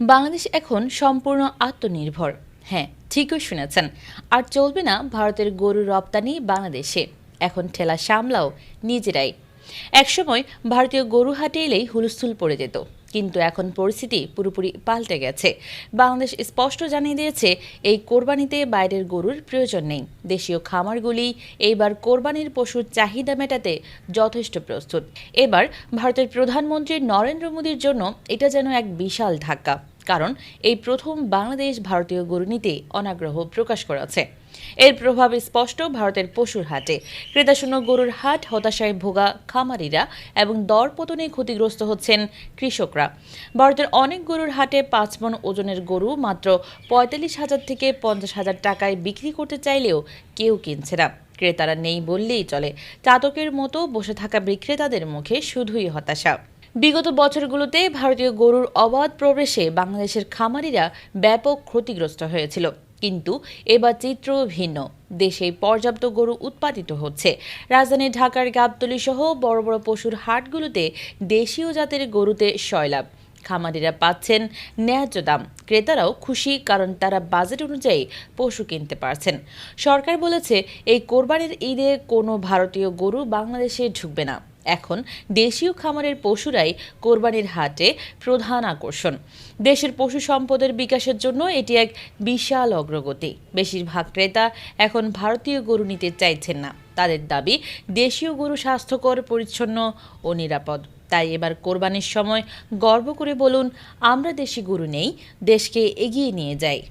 বাংলাদেশ এখন সম্পূর্ণ আত্মনির্ভর। হ্যাঁ ঠিকই শুনেছেন। আর চলবে না ভারতের গরু রপ্তানি বাংলাদেশে। এখন ঠেলা সামলাও নিজেরাই। একসময় ভারতীয় গরু হাটে এলেই হুলস্থুল পড়ে যেত। কিন্তু এখন পরিস্থিতি পুরোপুরি পাল্টে গেছে। বাংলাদেশ স্পষ্ট জানিয়ে দিয়েছে, এই কোরবানিতে বাইরের গরুর প্রয়োজন নেই। দেশীয় খামারগুলি এইবার কোরবানির পশুর চাহিদা মেটাতে যথেষ্ট প্রস্তুত। এবার ভারতের প্রধানমন্ত্রী নরেন্দ্র মোদীর জন্য এটা যেন এক বিশাল ধাক্কা। কারণ এই প্রথম বাংলাদেশ ভারতীয় গরু নিতে অনাগ্রহ প্রকাশ করেছে। এর প্রভাব স্পষ্ট ভারতের পশুর হাটে। ক্রেতাশূন্য গরুর হাট, হতাশায় ভোগা খামারিরা এবং দরপতনে ক্ষতিগ্রস্ত হচ্ছেন কৃষকরা। ভারতের অনেক গরুর হাটে পাঁচ মন ওজনের গরু মাত্র পঁয়তাল্লিশ হাজার থেকে পঞ্চাশ হাজার টাকায় বিক্রি করতে চাইলেও কেউ কিনছে না। ক্রেতারা নেই বললেই চলে। চাতকের মতো বসে থাকা বিক্রেতাদের মুখে শুধুই হতাশা। বিগত বছরগুলোতে ভারতীয় গরুর অবাধ প্রবেশে বাংলাদেশের খামারিরা ব্যাপক ক্ষতিগ্রস্ত হয়েছিল। কিন্তু এবার চিত্র ভিন্ন। দেশে পর্যাপ্ত গরু উৎপাদিত হচ্ছে। রাজধানী ঢাকার গাবতলী সহ বড় বড় পশুর হাটগুলোতে দেশীয় জাতের গরুতে সয়লাভ খামারিরা পাচ্ছেন ন্যায্য দাম। ক্রেতারাও খুশি কারণ তারা বাজেট অনুযায়ী পশু কিনতে পারছেন। সরকার বলেছে, এই কোরবানির ঈদে কোনো ভারতীয় গরু বাংলাদেশে ঢুকবে না। এখন দেশীয় খামারের পশুরাই কোরবানির হাটে প্রধান আকর্ষণ। দেশের পশু সম্পদের বিকাশের জন্য এটি এক বিশাল অগ্রগতি। বেশিরভাগ ক্রেতা এখন ভারতীয় গরু নিতে চাইছেন না। তাদের দাবি, দেশীয় গরু স্বাস্থ্যকর, পরিচ্ছন্ন ও নিরাপদ। তাই এবার কোরবানির সময় গর্ব করে বলুন, আমরা দেশি গরু নেই, দেশকে এগিয়ে নিয়ে যাই।